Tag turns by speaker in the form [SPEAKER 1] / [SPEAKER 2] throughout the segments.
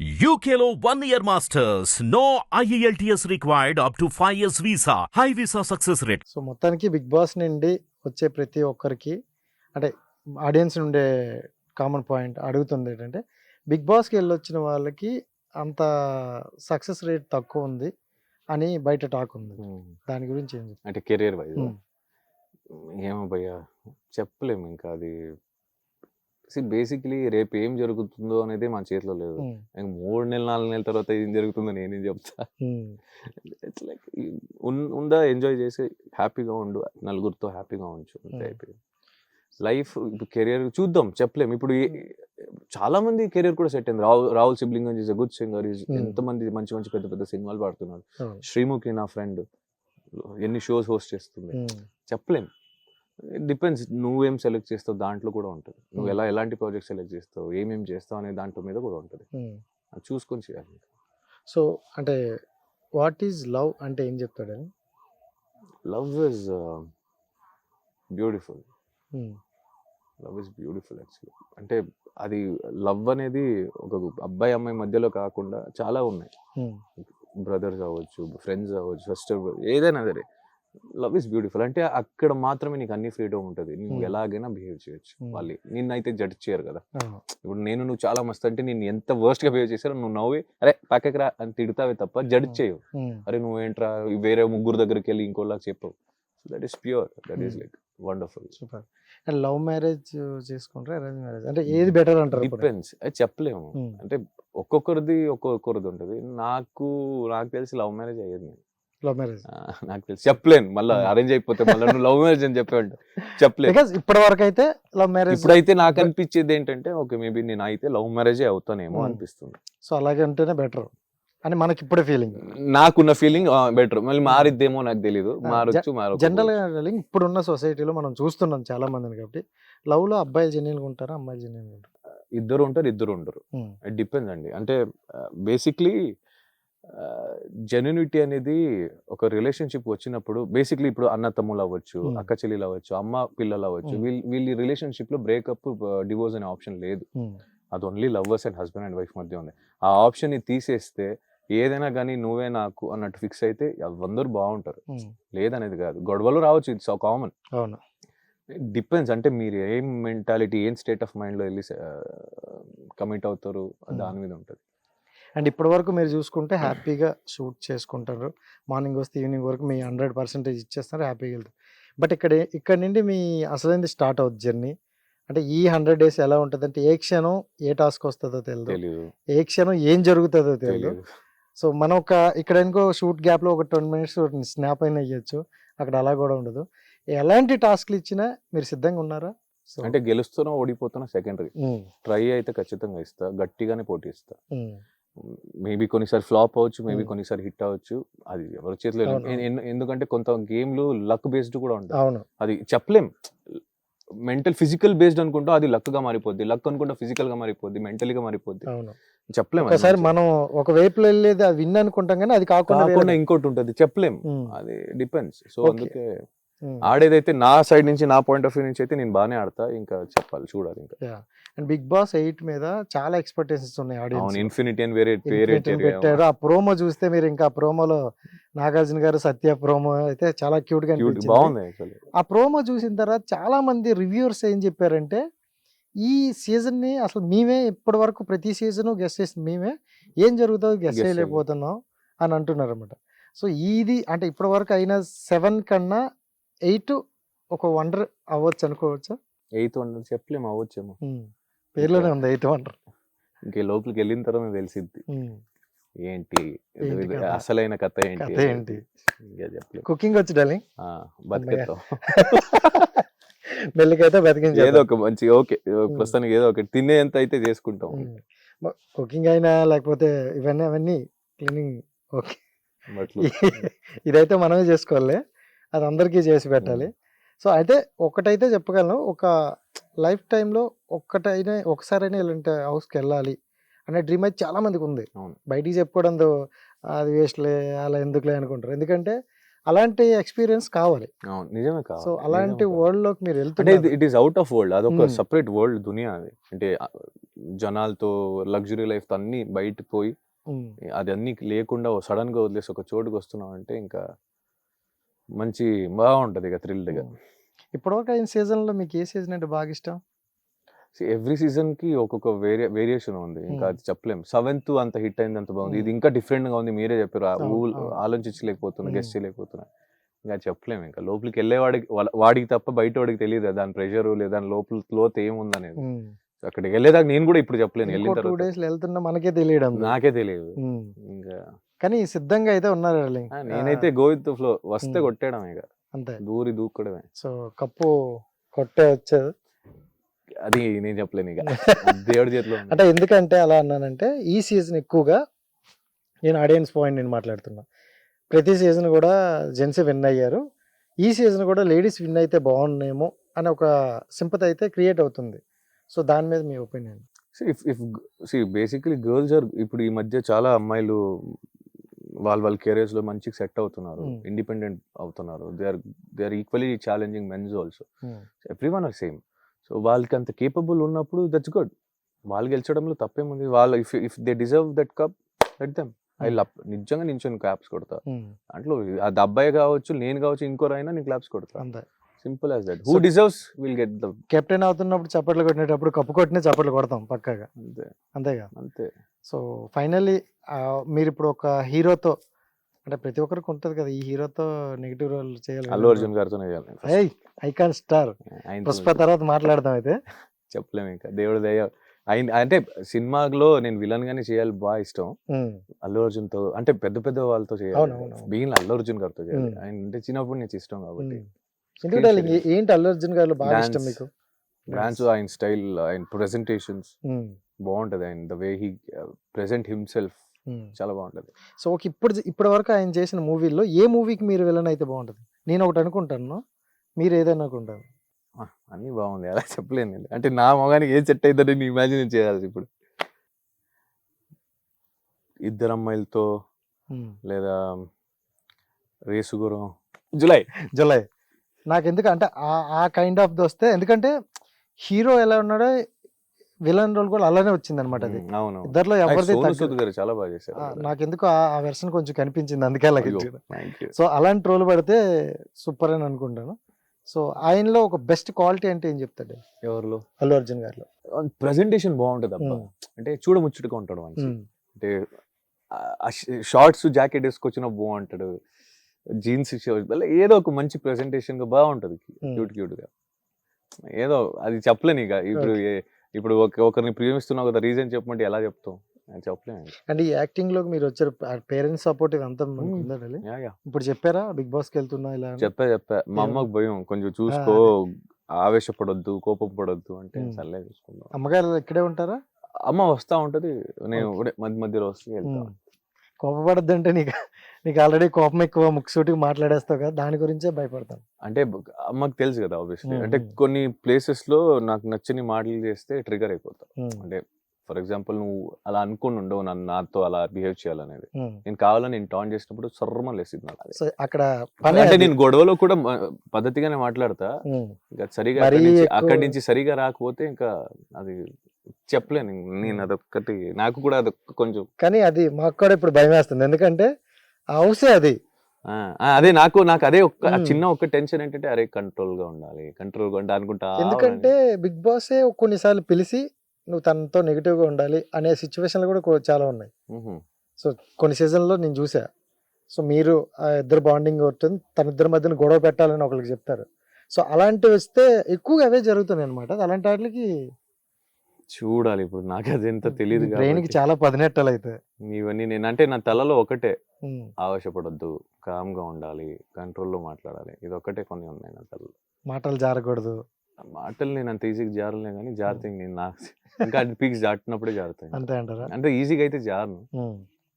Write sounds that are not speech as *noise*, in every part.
[SPEAKER 1] UKLO one year masters. No E IELTS required up to 5 years visa. High visa success rate.
[SPEAKER 2] So మొత్తానికి big boss నుండి వచ్చే ప్రతి ఒక్కరికి అంటే audience నుండే కామన్ పాయింట్ అడుగుతుంది ఏంటంటే బిగ్ బాస్కి వెళ్ళొచ్చిన వాళ్ళకి అంత సక్సెస్ రేట్ తక్కువ ఉంది అని బయట టాక్ ఉంది దాని గురించి ఏం చెప్తారు
[SPEAKER 3] అంటే కెరీర్ వైజ్
[SPEAKER 2] ఉమ్.
[SPEAKER 3] ఏమో భయ్యా చెప్పలేము ఇంకా అది బేసిక్లీ రేపు ఏం జరుగుతుందో అనేది మన చేతిలో లేదు. మూడు నెలలు నాలుగు నెలల తర్వాత ఏం జరుగుతుందో నేనేం చెప్తా. ఇట్స్ లైక్ ఉందా ఎంజాయ్ చేసి హ్యాపీగా ఉండు నలుగురితో హ్యాపీగా ఉంచు అంతే లైఫ్ ఇప్పుడు కెరియర్ చూద్దాం చెప్పలేం. ఇప్పుడు చాలా మంది కెరియర్ కూడా సెట్ అయింది. Rahul Rahul sibling is good singer is
[SPEAKER 2] Hmm.
[SPEAKER 3] ఎంతమంది మంచి మంచి పెద్ద పెద్ద సినిమాలు పాడుతున్నాడు.
[SPEAKER 2] అవును.
[SPEAKER 3] శ్రీముఖి నా ఫ్రెండ్ ఎన్ని షోస్ హోస్ట్ చేస్తుంది. చెప్పలేం. డిపెండ్స్. నువ్వేం సెలెక్ట్ చేస్తావు దాంట్లో కూడా ఉంటుంది. నువ్వు
[SPEAKER 2] Hmm.
[SPEAKER 3] ఎలా ఎలాంటి ప్రాజెక్ట్ సెలెక్ట్ చేస్తావు ఏమేం చేస్తావు అనే దాంట్లో మీద కూడా ఉంటుంది.
[SPEAKER 2] ఉమ్.
[SPEAKER 3] అది చూసుకొని చేయాలి
[SPEAKER 2] సో అంటే వాట్ ఈజ్ లవ్ అంటే ఏం చెప్తాడని
[SPEAKER 3] love is beautiful love is beautiful actually అంటే అది లవ్ అనేది ఒక అబ్బాయి అమ్మాయి మధ్యలో కాకుండా చాలా ఉన్నాయి. బ్రదర్స్ అవ్వచ్చు ఫ్రెండ్స్ అవ్వచ్చు సిస్టర్ ఏదైనా సరే. Love is beautiful. అంటే అక్కడ మాత్రమే నీకు అన్ని ఫ్రీడమ్ ఉంటుంది. నువ్వు. ఎలాగైనా బిహేవ్ చేయొచ్చు. వాళ్ళు నిన్నైతే జడ్జ్ చేయరు కదా. ఇప్పుడు నేను నువ్వు చాలా మస్తు అంటే నేను ఎంత worst గా బిహేవ్ చేశారో నువ్వు నవ్వి అరే పక్కకి రా అని తిడతావే తప్ప జడ్జ్. చేయవు. అరే నువ్వేంట్రా వేరే ముగ్గురు దగ్గరికి వెళ్ళి ఇంకోలాగా చెప్పవు. So that is pure that is. Like wonderful
[SPEAKER 2] super. And love marriage చేసుకుంటారా అరేంజ్ మ్యారేజ్? అంటే ఏది బెటర్ అంటారు?
[SPEAKER 3] డిపెండ్స్ అది చెప్పలేము. అంటే ఒక్కొక్కరిది ఒక్కొక్కరిది ఉంటుంది. నాకు నాకు తెలిసి లవ్ మ్యారేజ్ అయ్యేది నేను.
[SPEAKER 2] లవ్ మ్యారేజ్
[SPEAKER 3] నాకు తెలిసి. చెప్పలేను. మళ్ళీ
[SPEAKER 2] Hmm.
[SPEAKER 3] అరేంజ్ అయిపోతే మళ్ళీ నువ్వు లవ్ మ్యారేజ్ అని చెప్పేవాడు చెప్పలేను.
[SPEAKER 2] బికాస్ ఇప్పటి వరకు అయితే లవ్ మ్యారేజ్
[SPEAKER 3] ఇప్పుడైతే నాకు అనిపించేది ఏంటంటే ఓకే మేబీ నేను అయితే లవ్ మ్యారేజే అవుతానేమో
[SPEAKER 2] Hmm.
[SPEAKER 3] అనిపిస్తుంది.
[SPEAKER 2] సో అలాగే ఉంటేనే బెటర్ అని మనకి ఇప్పుడే ఫీలింగ్
[SPEAKER 3] నాకున్న ఫీలింగ్ బెటర్ మళ్ళీ మారిద్దేమో నాకు తెలియదు మారొచ్చు మారొచ్చు
[SPEAKER 2] జనరల్గా ఇప్పుడున్న సొసైటీలో మనం చూస్తున్నాం చాలా మందిని కాబట్టి. లవ్లో అబ్బాయిలు జెన్యున్ ఉంటారా అమ్మాయిలు జెన్యున్ ఉంటారు?
[SPEAKER 3] ఇద్దరు ఉంటారు ఇద్దరు ఉండరు. ఇట్ డిపెండ్స్ అండి. అంటే బేసిక్లీ జెన్యునిటీ అనేది ఒక రిలేషన్షిప్ వచ్చినప్పుడు బేసిక్లీ ఇప్పుడు అన్న తమ్ములు అవ్వచ్చు. అక్క చెల్లెలు అవ్వచ్చు అమ్మ పిల్లలు అవ్వచ్చు. వీళ్ళ వీళ్ళ రిలేషన్షిప్లో బ్రేకప్ డివోర్స్ అనే ఆప్షన్ లేదు. అది only lovers and husband and wife మధ్య ఉంది. ఆ ఆప్షన్ని తీసేస్తే ఏదైనా కానీ నువ్వే నాకు అన్నట్టు ఫిక్స్ అయితే అందరూ బాగుంటారు. లేదనేది కాదు. గొడవలు రావచ్చు ఇట్స్ కామన్
[SPEAKER 2] అవును.
[SPEAKER 3] డిపెండ్స్ అంటే మీరు ఏం మెంటాలిటీ ఏం స్టేట్ ఆఫ్ మైండ్లో వెళ్ళి కమిట్ అవుతారు. దాని మీద ఉంటుంది.
[SPEAKER 2] అండ్ ఇప్పటి వరకు మీరు చూసుకుంటే హ్యాపీగా షూట్ చేసుకుంటారు. మార్నింగ్ వస్తే ఈవినింగ్ వరకు మీ హండ్రెడ్ పర్సెంటేజ్ ఇచ్చేస్తారు హ్యాపీగా వెళ్తారు. బట్ ఇక్కడ ఇక్కడ నుండి మీ అసలైంది స్టార్ట్ అవుతుంది జర్నీ. అంటే ఈ హండ్రెడ్ డేస్ ఎలా ఉంటుంది అంటే ఏ క్షణం ఏ టాస్క్ వస్తుందో తెలియదు
[SPEAKER 3] తెలియదు
[SPEAKER 2] ఏ క్షణం ఏం జరుగుతుందో తెలియదు సో మనం ఒక ఇక్కడ ఇంకో షూట్ గ్యాప్లో ఒక ట్వంటీ మినిట్స్ స్నాప్ అయినా ఇవ్వచ్చు అక్కడ అలా కూడా ఉండదు. ఎలాంటి టాస్క్లు ఇచ్చినా మీరు సిద్ధంగా ఉన్నారా? సో
[SPEAKER 3] అంటే గెలుస్తున్నా ఓడిపోతున్నా సెకండరీ. ట్రై అయితే ఖచ్చితంగా ఇస్తా. గట్టిగానే పోటీ ఇస్తా. మేబీ కొన్నిసారి ఫ్లాప్ అవ్వచ్చు మేబీ. కొన్నిసారి హిట్ అవ్వచ్చు. అది ఎవరి చేతిలో ఎందుకంటే కొంత గేమ్లు లక్ బేస్డ్ కూడా ఉంటాయి. అది చెప్పలేం. మెంటల్ ఫిజికల్ బేస్డ్ అనుకుంటా అది లక్గా మారిపోద్ది. లక్ అనుకుంటా ఫిజికల్గా మారిపోద్ది మెంటల్గా మారిపోద్ది.
[SPEAKER 2] అవును.
[SPEAKER 3] చెప్పలేం అది
[SPEAKER 2] ఒకసారి. మనం ఒక వైపులో వెళ్ళేది అది విన్ అనుకుంటాం కానీ అది కాకుండా.
[SPEAKER 3] ఇంకోటి ఉంటది. చెప్పలేం. అది డిపెండ్స్. సో. అందుకే. ఆడేదైతే నా సైడ్ నుంచి నా పాయింట్ ఆఫ్ వ్యూ నుంచి అయితే నేను బాగానే ఆడతా. ఇంకా చెప్పాలి చూడాలి ఇంకా.
[SPEAKER 2] అండ్ బిగ్ బాస్ ఎయిట్ మీద చాలా ఎక్స్పెక్టేషన్స్ ఉన్నాయి ఆడియన్స్
[SPEAKER 3] ఇన్ఫినిటీ అని వేరే వేరే
[SPEAKER 2] పెట్టారు. ఆ ప్రోమో చూస్తే మీరు ఇంకా ప్రోమోలో నాగార్జున గారు సత్య ప్రోమో అయితే చాలా క్యూట్గా
[SPEAKER 3] బాగుంది యాక్చువల్లీ
[SPEAKER 2] ఆ ప్రోమో చూసిన తర్వాత చాలా మంది రివ్యూవర్స్ ఏం చెప్పారంటే ఈ సీజన్ని అసలు మేమే ఇప్పటి వరకు ప్రతి సీజన్ గెస్ట్ చేసి మేమే. ఏం జరుగుతుందో గెస్ట్ చేయలేకపోతున్నాం అని అంటున్నారు అనమాట సో ఇది అంటే ఇప్పటి వరకు అయిన సెవెన్ కన్నా ఎయిట్ ఒక వండర్ అవ్వచ్చు అనుకోవచ్చా?
[SPEAKER 3] ఎయిత్ వన్ చెప్పలేము అవ్వచ్చేమో.
[SPEAKER 2] పేర్లోనే ఉంది ఎయిట్ వండర్.
[SPEAKER 3] ఇంకే లోపలికి వెళ్ళిన తర్వాత తెలిసిద్ది. ఏంటి? అసలైన కథ ఏంటి.
[SPEAKER 2] ఏంటి?
[SPEAKER 3] ఇంకా చెప్పలేము
[SPEAKER 2] కుకింగ్ వచ్చి డార్లింగ్?
[SPEAKER 3] ఆ, బతికేద్దాం *laughs*
[SPEAKER 2] మెల్లికైతే బతికించే
[SPEAKER 3] ఏదో ఒక మంచి ఓకే ప్రస్తుతానికి ఏదో ఒకటి తినేంత అయితే చేసుకుంటాం.
[SPEAKER 2] కుకింగ్ అయినా లేకపోతే ఇవన్నీ అవన్నీ క్లీనింగ్ ఓకే. *laughs* ఇదైతే మనమే చేసుకోవాలి. అది అందరికీ చేసి పెట్టాలి. సో అయితే ఒకటైతే చెప్పగలను ఒక లైఫ్ టైంలో ఒక్కటైనా ఒకసారైనా ఇలాంటి హౌస్కి వెళ్ళాలి అనే డ్రీమ్ అయితే చాలా మందికి ఉంది.
[SPEAKER 3] అవును.
[SPEAKER 2] బయటికి చెప్పుకోవడంతో అది వేస్ట్లే అలా ఎందుకులే అనుకుంటారు. ఎందుకంటే అలాంటి ఎక్స్పీరియన్స్ కావాలి.
[SPEAKER 3] అవును. నిజమే కావాలి.
[SPEAKER 2] సో అలాంటి. వరల్డ్లోకి మీరు వెళ్తున్నారు.
[SPEAKER 3] It is out of world అదొక. సపరేట్ వరల్డ్ దునియా అది. అంటే జనాలతో లగ్జరీ లైఫ్ అన్ని బయటకు పోయి. అది అన్ని లేకుండా సడన్గా వదిలేసి ఒక చోటుకి వస్తున్నాం అంటే ఇంకా మంచి బాగుంటది ఇక థ్రిల్గా
[SPEAKER 2] ఉమ్. ఇప్పటివరకు అయిన సీజన్లో మీకు ఏ సీజన్ అంటే బాగా ఇష్టం
[SPEAKER 3] ఎవ్రీ సీజన్కి ఒక్కొక్క వేరియే వేరియేషన్ ఉంది ఇంకా. అది చెప్పలేం సెవెంత్ అంత హిట్ అయింది అంత బాగుంది ఇది. ఇంకా డిఫరెంట్గా ఉంది మీరే చెప్పారు. ఆలోచించలేకపోతున్నా. గెస్ట్ చేయలేకపోతున్నా ఇంకా అది చెప్పలేం ఇంకా లోపలికి వెళ్ళే వాడికి తప్ప బయట వాడికి తెలియదు దాని ప్రెషర్ లేదా దాని లోపల లోతు ఏముంది అనేది
[SPEAKER 2] ఉమ్.
[SPEAKER 3] సో అక్కడికి వెళ్ళేదాకా నేను కూడా ఇప్పుడు చెప్పలేను వెళ్ళిన తర్వాత
[SPEAKER 2] వెళ్తున్నా మనకే తెలియడం.
[SPEAKER 3] నాకే తెలియదు. ఇంకా
[SPEAKER 2] కానీ సిద్ధంగా అయితే ఉన్నారు
[SPEAKER 3] నేనైతే గోవిత్ ఫ్లో వస్తే
[SPEAKER 2] Hmm.
[SPEAKER 3] కొట్టేయడం ఇక.
[SPEAKER 2] అంతే.
[SPEAKER 3] దూరి దూక్కడమే.
[SPEAKER 2] సో కప్పు కొట్టే వచ్చేది.
[SPEAKER 3] అది నేను చెప్పలేను ఇక. *laughs* దేవుడి చేతిలో.
[SPEAKER 2] అంటే ఎందుకంటే అలా అన్నానంటే ఈ సీజన్ ఎక్కువగా నేను ఆడియన్స్ పాయింట్ నేను మాట్లాడుతున్నా. ప్రతి సీజన్ కూడా జెంట్స్ విన్ అయ్యారు. ఈ సీజన్ కూడా లేడీస్ విన్ అయితే బాగున్నాయేమో అని ఒక సింపతి అయితే క్రియేట్ అవుతుంది. సో దాని మీద మీ opinion?
[SPEAKER 3] If if see basically girls are ఇప్పుడు ఈ మధ్య చాలా అమ్మాయిలు వాళ్ళ వాళ్ళ కెరీర్స్లో మంచిగా సెట్ అవుతున్నారు
[SPEAKER 2] Hmm.
[SPEAKER 3] ఇండిపెండెంట్ అవుతున్నారు. They are they are equally challenging men's also everyone are same so వాళ్ళకి అంత కేపబుల్ ఉన్నప్పుడు దట్స్ గుడ్ వాళ్ళు గెలిచడంలో తప్పేముంది? వాళ్ళు if if they deserve that cup let them I love నిజంగా నించొని క్లాప్స్ కొడతా. దాంట్లో అది అబ్బాయి కావచ్చు నేను కావచ్చు ఇంకోరైనా నేను క్లాప్స్ కొడతా.
[SPEAKER 2] అంతే.
[SPEAKER 3] Simple as that who deserves will get the
[SPEAKER 2] captain అవుతున్నప్పుడు చప్పట్లు కొట్టినప్పుడు కప్పు కొట్టిన చప్పట్లు కొడతాం పక్కగా.
[SPEAKER 3] అంతే.
[SPEAKER 2] అంతేగా?
[SPEAKER 3] అంతే.
[SPEAKER 2] సో ఫైనల్లీ మీరు ఇప్పుడు ఒక హీరోతో అంటే ప్రతి ఒక్కరికి ఉంటుంది కదా ఈ హీరోతో నెగిటివ్ రోల్ చేయాలి
[SPEAKER 3] అల్లు అర్జున్ గారితోనే చేయాలి.
[SPEAKER 2] ఐకాన్ స్టార్ పుష్ప తర్వాత మాట్లాడదాం అయితే. *laughs*
[SPEAKER 3] చెప్పలేము ఇంకా. దేవుడి దయ. అంటే సినిమాలో నేను విలన్ గానే చేయాలి బాగా ఇష్టం. అల్లు అర్జున్తో అంటే పెద్ద పెద్ద వాళ్ళతో చేయాలి. బీన్ అల్లు అర్జున్ గారితో చేయాలి. ఆయన అంటే చిన్నప్పటి నుంచి ఇష్టం కాబట్టి.
[SPEAKER 2] ఎందుకు ఏంటి అల్లు అర్జున్ గారు బాగా ఇష్టం. మీకు?
[SPEAKER 3] డాన్స్ ఆయన స్టైల్ ఆయన ప్రెజెంటేషన్స్
[SPEAKER 2] ఉమ్,
[SPEAKER 3] బాగుంటది. ఆయన the way he present himself. చాలా బాగుంటది.
[SPEAKER 2] సో ఒక ఇప్పుడు ఇప్పటి వరకు ఆయన చేసిన మూవీల్లో ఏ మూవీకి మీరు విలన్ అయితే బాగుంటుంది? నేను ఒకటి అనుకుంటాను. మీరు ఏదైనా అనుకుంటారు.
[SPEAKER 3] అన్నీ బాగుంది. అలా చెప్పలేను నేను. అంటే నా మొగానికి ఏం సెట్ అవుతుందని నేను ఇమాజిన్ చేయాలి ఇప్పుడు. ఇద్దరు అమ్మాయిలతో
[SPEAKER 2] ఉమ్.
[SPEAKER 3] లేదా రేసుగురం జులై.
[SPEAKER 2] జులై. నాకు ఎందుకు అంటే ఆ- కైండ్ ఆఫ్ వస్తే ఎందుకంటే హీరో ఎలా ఉన్నాడో విలన్ రోల్ కూడా అలానే వచ్చింది అనమాట అది ఇద్దర్లో ఎవరిది
[SPEAKER 3] చాలా బాగా చేశారు
[SPEAKER 2] ఆ, నాకెందుకు ఆ- వెర్షన్ కొంచెం కనిపించింది అందుకే అలా
[SPEAKER 3] అయ్యో,
[SPEAKER 2] ఇచ్చాను.
[SPEAKER 3] thank you.
[SPEAKER 2] సో అలాంటి రోల్ పడితే సూపర్ అని అనుకుంటాను. సో ఆయనలో ఒక బెస్ట్ క్వాలిటీ అంటే ఏం చెప్తాడు?
[SPEAKER 3] ఎవరిలో?
[SPEAKER 2] అల్లు అర్జున్ గారిలో.
[SPEAKER 3] ప్రెజెంటేషన్ బాగుంటది అబ్బా. అంటే చూడముచ్చటగా ఉంటాడు అంటే షార్ట్స్ జాకెట్ వేసుకొచ్చిన బాగుంటాడు. జీన్స్ ఏదో ఒక మంచి ప్రెజెంటేషన్గా బాగుంటది. క్యూట్ క్యూట్గా. ఏదో అది చెప్పలేను ఇక. ఇప్పుడు ఇప్పుడు ఒక- ఒకరిని ప్రేమిస్తున్నావు కదా రీజన్ చెప్పమంటే ఎలా చెప్తాం ఇక.
[SPEAKER 2] అంటే ఈ యాక్టింగ్లోకి మీరు వచ్చారు పేరెంట్స్ సపోర్ట్ ఇదంతా. ఇప్పుడు చెప్పారా? బిగ్ బాస్కి వెళ్తున్నా ఇలా?
[SPEAKER 3] చెప్పా చెప్పా. మా అమ్మకి భయం. కొంచెం చూసుకో ఆవేశపడొద్దు కోపం పడొద్దు అంటే
[SPEAKER 2] ఉమ్.
[SPEAKER 3] సర్లే చూసుకుందాం.
[SPEAKER 2] అమ్మగారు ఇక్కడే ఉంటారా?
[SPEAKER 3] అమ్మ వస్తా ఉంటది. నేను మధ్య మధ్యలో వస్తే వెళ్తా.
[SPEAKER 2] ఉమ్. కోపపడద్దు అంటే నీకు నీకు ఆల్రెడీ కోపం ఎక్కువ ముక్సూటికి మాట్లాడేస్తావు కదా దాని గురించే భయపడతాను
[SPEAKER 3] అంటే అమ్మకి తెలుసు కదా ఆబ్వియస్లీ అంటే. కొన్ని ప్లేసెస్లో నాకు నచ్చని మాటలు చేస్తే ట్రిగర్ అయిపోతా అంటే ఫర్ ఎగ్జాంపుల్ నువ్వు అలా అనుకుని ఉండవు నన్ను నాతో అలా బిహేవ్ చేయాలనేది. నేను కావాలని నేను టాన్ చేసినప్పుడు సర్రమ లేసింది నాకు అది.
[SPEAKER 2] అక్కడ
[SPEAKER 3] అంటే
[SPEAKER 2] అది.
[SPEAKER 3] నేను గొడవలో కూడా పద్ధతిగానే మాట్లాడతా ఇంకా సరిగా అక్కడి నుంచి సరిగా రాకపోతే ఇంకా అది చెప్పలేను. నేను అదొక్కటి నాకు కూడా అదొక కొంచెం
[SPEAKER 2] కానీ అది మాకు కూడా ఇప్పుడు భయం వేస్తుంది ఎందుకంటే హౌసే అది.
[SPEAKER 3] అదే నాకు నాకు అదే ఒక్క. చిన్న ఒక్క టెన్షన్ ఏంటంటే అరే కంట్రోల్గా ఉండాలి కంట్రోల్గా ఉండాలి అనుకుంటా
[SPEAKER 2] ఎందుకంటే బిగ్ బాసే కొన్నిసార్లు పిలిచి నువ్వు తనతో నెగిటివ్గా ఉండాలి అనే సిచ్యువేషన్లు కూడా చాలా ఉన్నాయి. సో కొన్ని సీజన్లో నేను చూసా సో మీరు ఆ ఇద్దరు బాండింగ్ అవుతుంది తన ఇద్దరి మధ్యన గొడవ పెట్టాలని ఒకరికి చెప్తారు. సో అలాంటివి వస్తే ఎక్కువగా అవే జరుగుతున్నాయి అనమాట అలాంటి వాటికి
[SPEAKER 3] చూడాలి. ఇప్పుడు నాకు అది ఎంత తెలియదు
[SPEAKER 2] బ్రెయిన్కి చాలా పదినెట్టలు అయితే
[SPEAKER 3] ఇవన్నీ నేను అంటే నా తలలో ఒకటే. ఆవేశపడొద్దు కామ్గా ఉండాలి కంట్రోల్లో మాట్లాడాలి. ఇది ఒకటే కొన్ని ఉన్నాయి నా తలలో.
[SPEAKER 2] మాటలు జారకూడదు.
[SPEAKER 3] మాటలు నేను అంత ఈజీగా జారలే కానీ జారుతాయి నేను నా *laughs* ఇంకా అది పీక్స్ దాటినప్పుడే జారుతాయి.
[SPEAKER 2] అంతే అంటారా?
[SPEAKER 3] అంటే ఈజీగా అయితే జారను.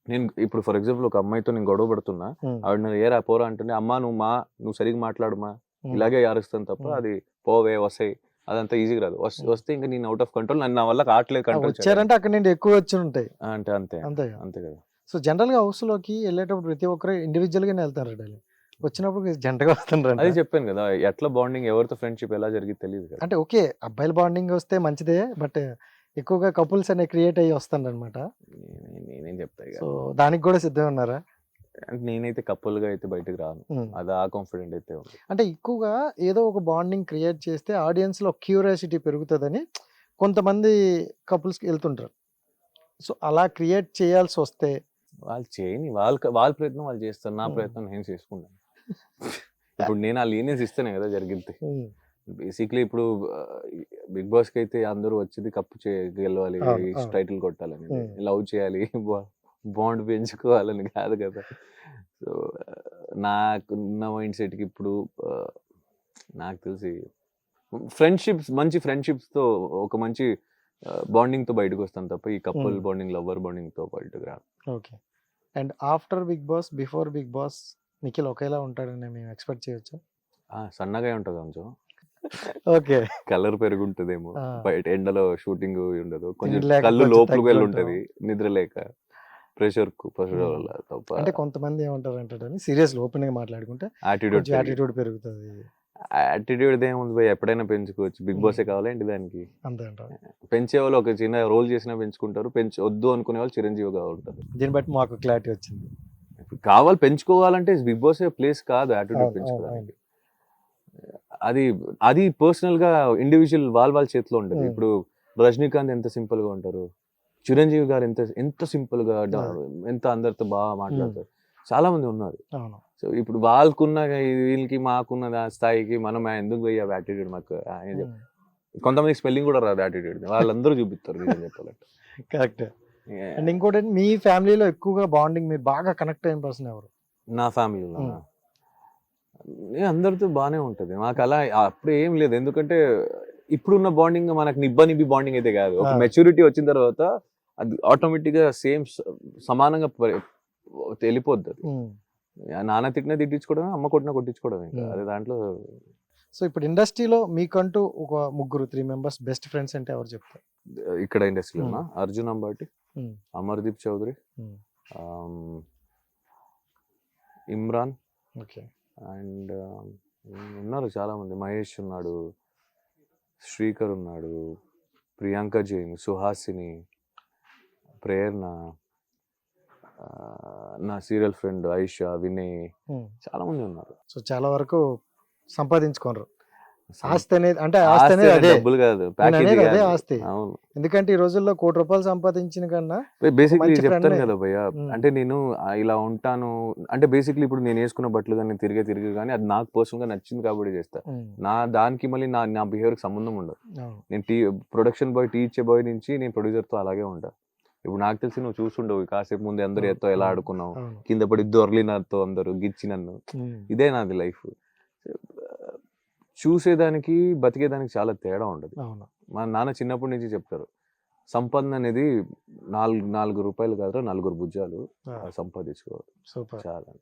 [SPEAKER 3] నేను ఇప్పుడు ఫర్ ఎగ్జాంపుల్ ఒక అమ్మాయితో నేను గొడవ పడుతున్నా ఆవిడ నన్ను ఏరా పోరా అంటుండే అమ్మా నువ్వు మా నువ్వు సరిగ్గా మాట్లాడుమా. ఇలాగే యారుస్తాను తప్ప. అది పోవే వస్తాయి. అదంతా ఈజీగా రాదు వస్- వస్తే ఇంకా నేను అవుట్ ఆఫ్ కంట్రోల్ నన్ను నా వల్ల కావట్లేదు కంట్రోల్
[SPEAKER 2] వచ్చారంటే అక్కడ నుండి ఎక్కువ వచ్చి ఉంటాయి.
[SPEAKER 3] అంటే అంతే.
[SPEAKER 2] అంతే
[SPEAKER 3] అంతే కదా.
[SPEAKER 2] సో జనరల్గా హౌస్లోకి వెళ్ళేటప్పుడు ప్రతి ఒక్కరు ఇండివిజువల్ గానే వెళ్తారు డాలి. వచ్చినప్పుడు జంటగా వస్తుంటారు
[SPEAKER 3] అది చెప్పాను కదా ఎట్లా బాండింగ్ ఎవరితో ఫ్రెండ్షిప్ ఎలా జరిగింది తెలియదు కదా.
[SPEAKER 2] అంటే ఓకే అబ్బాయిల బాండింగ్ వస్తే మంచిదే బట్ ఎక్కువగా కపుల్స్ అనే క్రియేట్ అయ్యి వస్తారనమాట
[SPEAKER 3] నేనే- నేనేం చెప్తా ఇక.
[SPEAKER 2] సో దానికి కూడా సిద్ధంగా ఉన్నారా?
[SPEAKER 3] అంటే నేనైతే couple గా అయితే బయటకు రాను. అది ఆ కాన్ఫిడెంట్ అయితే ఉంది
[SPEAKER 2] అంటే ఎక్కువగా ఏదో ఒక బాండింగ్ క్రియేట్ చేస్తే ఆడియన్స్లో క్యూరియాసిటీ పెరుగుతుందని కొంతమంది కపుల్స్కి వెళ్తుంటారు సో అలా క్రియేట్ చేయాల్సి వస్తే
[SPEAKER 3] వాళ్ళు చేయని వాళ్ళ వాళ్ళ ప్రయత్నం వాళ్ళు చేస్తారు నా. ప్రయత్నం నేను చేసుకుంటాను *laughs* ఇప్పుడు నేను ఆ లీనియన్స్ ఇస్తేనే కదా జరిగింది బేసిక్లీ ఇప్పుడు బిగ్ బాస్కి అయితే అందరూ వచ్చింది కప్పు చే గెలవాలి. టైటిల్ కొట్టాలని. లవ్ చేయాలి బాండ్ పెంచుకోవాలని కాదు కదా. సో నాకున్న మైండ్ సెట్కి ఇప్పుడు నాకు తెలిసి ఫ్రెండ్షిప్స్ మంచి friendships తో ఒక మంచి బాండింగ్తో బయటకు వస్తాను తప్ప ఈ కపుల్. బాండింగ్ లవర్ బాండింగ్తో బయటకు రాను
[SPEAKER 2] okay. And after Bigg Boss before Bigg Boss Nikhil ఒకేలా ఉంటాడని మేము ఎక్స్పెక్ట్ చేయొచ్చు?
[SPEAKER 3] ఆ, సన్నగా ఉంటుంది కొంచెం
[SPEAKER 2] ఓకే.
[SPEAKER 3] కలర్ పెరుగుంటదేమో. బయట ఎండలో షూటింగ్ ఉండదు. కొంచెం కళ్ళు లోపలికి వెళ్ళి
[SPEAKER 2] ఉంటాం.
[SPEAKER 3] ఉంటది నిద్ర లేక. ప్రెషర్. వల్ల తప్ప
[SPEAKER 2] అంటే కొంతమంది ఏమంటారు అంటే సీరియస్ ఓపెన్గా మాట్లాడుకుంటే
[SPEAKER 3] యాటిట్యూడ్
[SPEAKER 2] పెరుగుతుంది.
[SPEAKER 3] యాటిట్యూడ్ ఏముంది భయ్ ఎప్పుడైనా పెంచుకోవచ్చు. బిగ్ బాసే. కావాలండి దానికి?
[SPEAKER 2] అంతే
[SPEAKER 3] పెంచే వాళ్ళు ఒక చిన్న రోల్ చేసినా పెంచుకుంటారు. పెంచు వద్దు అనుకునే వాళ్ళు చిరంజీవిగా ఉంటారు.
[SPEAKER 2] దీన్ని బట్టి మాకు క్లారిటీ వచ్చింది.
[SPEAKER 3] కావాలి పెంచుకోవాలంటే బిగ్ బాస్ ప్లేస్ కాదు యాటిట్యూడ్ పెంచుకోవడానికి. అది అది పర్సనల్గా ఇండివిజువల్ వాళ్ళ వాళ్ళ చేతిలో ఉంటుంది. ఇప్పుడు రజనీకాంత్ ఎంత సింపుల్గా ఉంటారు? చిరంజీవి గారు ఎంత ఎంత సింపుల్గా ఎంత అందరితో బాగా మాట్లాడతారు. చాలా మంది ఉన్నారు. సో ఇప్పుడు వాళ్ళకున్న వీళ్ళకి మాకున్న స్థాయికి మనం ఎందుకు పోయి యాటిట్యూడ్ మాకు చెప్- కొంతమంది స్పెల్లింగ్ కూడా రాదు యాటిట్యూడ్. వాళ్ళందరూ చూపిస్తారు చెప్పాలంటే.
[SPEAKER 2] కరెక్ట్. అండ్ ఇంకోటి మీ ఫ్యామిలీలో ఎక్కువగా బాండింగ్ మీరు బాగా కనెక్ట్ అయిన పర్సన్ ఎవరు?
[SPEAKER 3] నా ఫ్యామిలీలో
[SPEAKER 2] Hmm.
[SPEAKER 3] అందరితో బాగానే ఉంటది. మాకు అలా అప్పుడు ఏం లేదు. ఎందుకంటే ఇప్పుడున్న బాండింగ్ మనకు నిబ్బ నిబ్బి బాండింగ్ అయితే కాదు. ఒక. మెచ్యూరిటీ వచ్చిన తర్వాత అది ఆటోమేటిక్గా సేమ్ సమానంగా వెళ్ళిపోద్ది నాన్న తిట్టినా తిట్టించుకోవడమే అమ్మ కొట్టినా కొట్టించుకోవడమే. అదే దాంట్లో
[SPEAKER 2] సో ఇప్పుడు ఇండస్ట్రీలో మీకంటూ ఒక ముగ్గురు త్రీ మెంబర్స్ బెస్ట్ ఫ్రెండ్స్ అంటే ఎవరు చెప్తారు?
[SPEAKER 3] ఇక్కడ ఇండస్ట్రీలో అర్జున్ అంబాటి. అమర్దీప్ చౌదరి ఇమ్రాన్
[SPEAKER 2] ఓకే.
[SPEAKER 3] అండ్ ఉన్నారు చాలా మంది మహేష్ ఉన్నాడు శ్రీకర్ ఉన్నాడు ప్రియాంక జైన్ సుహాసిని ప్రేరణ నా సీరియల్ ఫ్రెండ్ ఐషా వినయ్ చాలా మంది ఉన్నారు.
[SPEAKER 2] సో చాలా వరకు సంపాదించుకోనరు.
[SPEAKER 3] అసలు
[SPEAKER 2] ఆస్తి అనేది అంటే ఆస్తి అనేది అదే.
[SPEAKER 3] డబ్బులు కాదు
[SPEAKER 2] అనేది అదే. ఆస్తి.
[SPEAKER 3] అవును.
[SPEAKER 2] ఎందుకంటే ఈ రోజుల్లో కోటి రూపాయలు సంపాదించిన కన్నా
[SPEAKER 3] బేసిక్లీ చెప్తాను. కదా భయ్య. అంటే నేను ఇలా ఉంటాను అంటే బేసిక్లీ ఇప్పుడు నేను వేసుకున్న బట్టలు కానీ తిరిగే తిరిగి కానీ అది నాకు పర్సనల్గా నచ్చింది కాబట్టి చేస్తా. నా దానికి మళ్ళీ నా నా బిహేవియర్ సంబంధం ఉండదు. నేను టీ ప్రొడక్షన్ బాయ్ టీ ఇచ్చే బాయ్ నుంచి నేను producer తో అలాగే ఉంటా. ఇప్పుడు నాకు తెలిసి నువ్వు చూసుండవు కాసేపు ముందు అందరు ఎత్తో ఎలా ఆడుకున్నావు. కింద పడి దొరలి నాతో అందరు గిచ్చి నన్ను. ఇదే నాది లైఫ్ చూసేదానికి బతికేదానికి చాలా తేడా ఉండదు.
[SPEAKER 2] అవును.
[SPEAKER 3] మా నాన్న చిన్నప్పటి నుంచి చెప్తారు. సంపాదన అనేది నాలుగు నాలుగు రూపాయలు కాదు నలుగురు భుజాలు సంపాదించుకోవాలి.
[SPEAKER 2] సూపర్.
[SPEAKER 3] చాలా.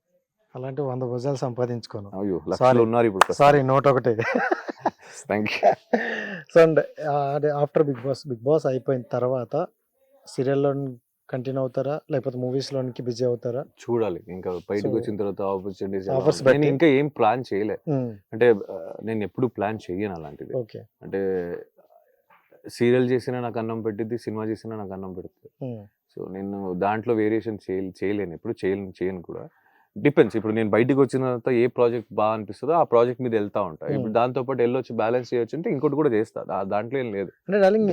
[SPEAKER 2] అలాంటి వంద భుజాలు సంపాదించుకోను.
[SPEAKER 3] అయ్యో. లక్షలు ఉన్నారు ఇప్పుడు
[SPEAKER 2] సారీ నోట్ ఒకటి
[SPEAKER 3] thank you
[SPEAKER 2] so and after Bigg Boss Bigg Boss అయిపోయిన తర్వాత సీరియల్లో కంటిన్యూ అవుతారా? లేకపోతే మూవీస్ లోనికి బిజీ అవుతారా?
[SPEAKER 3] చూడాలి. ఇంకా బయటకు వచ్చిన తర్వాత ఆపర్చునిటీస్
[SPEAKER 2] offers
[SPEAKER 3] నేను? ఇంకా ఏం ప్లాన్ చేయలే. అంటే నేను ఎప్పుడు ప్లాన్ చెయ్యను అలాంటిది.
[SPEAKER 2] ఓకే.
[SPEAKER 3] అంటే సీరియల్ చేసినా నాకు అన్నం పెట్టిద్ది సినిమా చేసినా నాకు అన్నం పెడుతుంది. సో నేను దాంట్లో వేరియేషన్ చేయ చేయలేను. ఎప్పుడు చేయను చేయను కూడా. డిపెండ్స్ ఇప్పుడు నేను బయటికి వచ్చిన తర్వాత ఏ ప్రాజెక్ట్ బాగా అనిపిస్తుందో ఆ ప్రాజెక్ట్ మీద వెళ్తా ఉంటా ఇప్పుడు. దాంతో పాటు వెళ్ళొచ్చి బ్యాలెన్స్ చేయొచ్చు అంటే ఇంకోటి కూడా చేస్తా దాంట్లో ఏం లేదు
[SPEAKER 2] అంటే డార్లింగ్.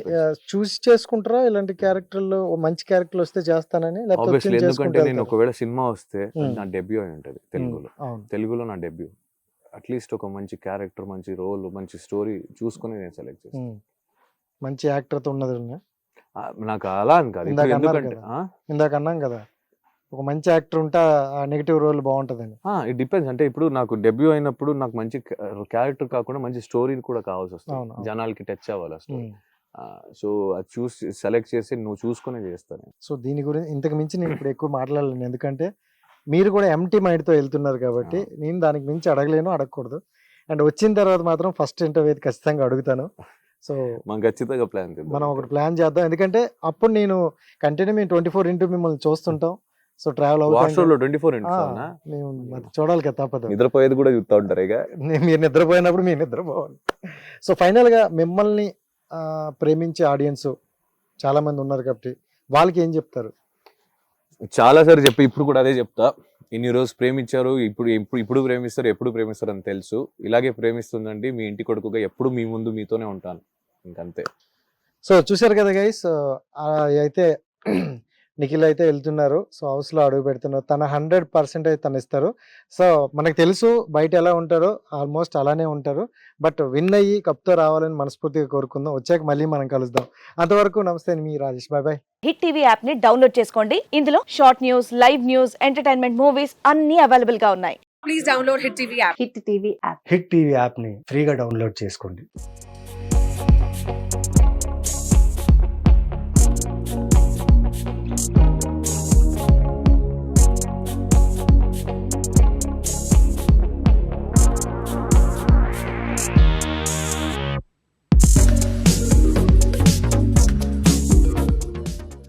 [SPEAKER 2] చూస్ చేసుకుంటారా ఇలాంటి క్యారెక్టర్లు మంచి క్యారెక్టర్ వస్తే చేస్తానని
[SPEAKER 3] ఆబ్వియస్లీ ఎందుకంటే నేను? ఒకవేళ సినిమా వస్తే. నా డెబ్యూ అయి ఉంటుంది తెలుగులో తెలుగులో నా డెబ్యూ అట్లీస్ట్ ఒక మంచి క్యారెక్టర్ మంచి రోల్ మంచి స్టోరీ చూసుకొని నేను సెలెక్ట్ చేస్తాను.
[SPEAKER 2] మంచి యాక్టర్తో ఉన్నది ఉన్నా.
[SPEAKER 3] ఆ, నాకు అలా అని కదా.
[SPEAKER 2] ఇందాక అన్నాం కదా ఒక మంచి యాక్టర్ ఉంటే ఆ నెగిటివ్ రోల్ బాగుంటదని
[SPEAKER 3] ఇట్ డిపెండ్స్ అంటే ఇప్పుడు నాకు డెబ్యూ అయినప్పుడు నాకు మంచి క్యారెక్టర్ కాకుండా మంచి స్టోరీ కూడా కావాల్సి వస్తుంది. జనాలకి టచ్ అవ్వాలి స్టోరీ. సో అది చూసి సెలెక్ట్ చేసి నువ్వు చూసుకునే చేస్తాను
[SPEAKER 2] సో దీని గురించి ఇంతకు మించి నేను ఇప్పుడు ఎక్కువ మాట్లాడలేను. ఎందుకంటే మీరు కూడా ఎంటీ మైండ్తో వెళ్తున్నారు కాబట్టి నేను దానికి మించి అడగలేను అడగకూడదు. అండ్ వచ్చిన తర్వాత మాత్రం ఫస్ట్ ఇంటర్వ్యూ ఖచ్చితంగా అడుగుతాను. సో
[SPEAKER 3] మనం ఖచ్చితంగా ప్లాన్ చేద్దాం.
[SPEAKER 2] మనం ఒకటి ప్లాన్ చేద్దాం. ఎందుకంటే అప్పుడు నేను కంటిన్యూ మేము ట్వంటీ ఫోర్ ఇంటూ మిమ్మల్ని చూస్తుంటాం. సో ట్రావెల్
[SPEAKER 3] వాట్సాప్
[SPEAKER 2] అవుతాం
[SPEAKER 3] లో ట్వంటీ ఫోర్
[SPEAKER 2] మేము చూడాలి కదా తప్పదు.
[SPEAKER 3] నిద్రపోయేది కూడా చూస్తూ ఉంటారు ఇక.
[SPEAKER 2] మీరు నిద్రపోయినప్పుడు మీరు నిద్రపోవాలి. సో ఫైనల్గా మిమ్మల్ని ప్రేమించే ఆడియన్స్ చాలా మంది ఉన్నారు కాబట్టి వాళ్ళకి ఏం చెప్తారు?
[SPEAKER 3] చాలా సార్లు చెప్పి ఇప్పుడు కూడా అదే చెప్తా. ఇన్ని రోజు ప్రేమించారు ఇప్పుడు ఇప్పుడు ఇప్పుడు ప్రేమిస్తారు ఎప్పుడు ప్రేమిస్తారు అని తెలుసు. ఇలాగే ప్రేమిస్తుందండి మీ ఇంటి కొడుకుగా ఎప్పుడు మీ ముందు మీతోనే ఉంటాను. ఇంకంతే.
[SPEAKER 2] సో చూశారు కదా గైస్ అయితే నిఖిల్ అయితే వెళ్తున్నారు. సో హౌస్లో అడుగు పెడుతున్నారు. తన హండ్రెడ్ పర్సెంట్ అయితే తను ఇస్తారు. సో మనకు తెలుసు బయట ఎలా ఉంటారో ఆల్మోస్ట్ అలానే ఉంటారు. బట్ విన్ అయ్యి కప్తో రావాలని మనస్ఫూర్తిగా కోరుకుందాం. వచ్చాక మళ్ళీ మనం కలుద్దాం. అంతవరకు నమస్తే మీ Rajesh. Bye bye
[SPEAKER 4] Hit TV యాప్ని డౌన్లోడ్ చేసుకోండి. ఇందులో short news live news entertainment movies అన్ని అవైలబుల్గా ఉన్నాయి.
[SPEAKER 5] please download Hit TV app.
[SPEAKER 4] Hit TV app.
[SPEAKER 6] Hit TV యాప్ని ఫ్రీగా డౌన్లోడ్ చేసుకోండి.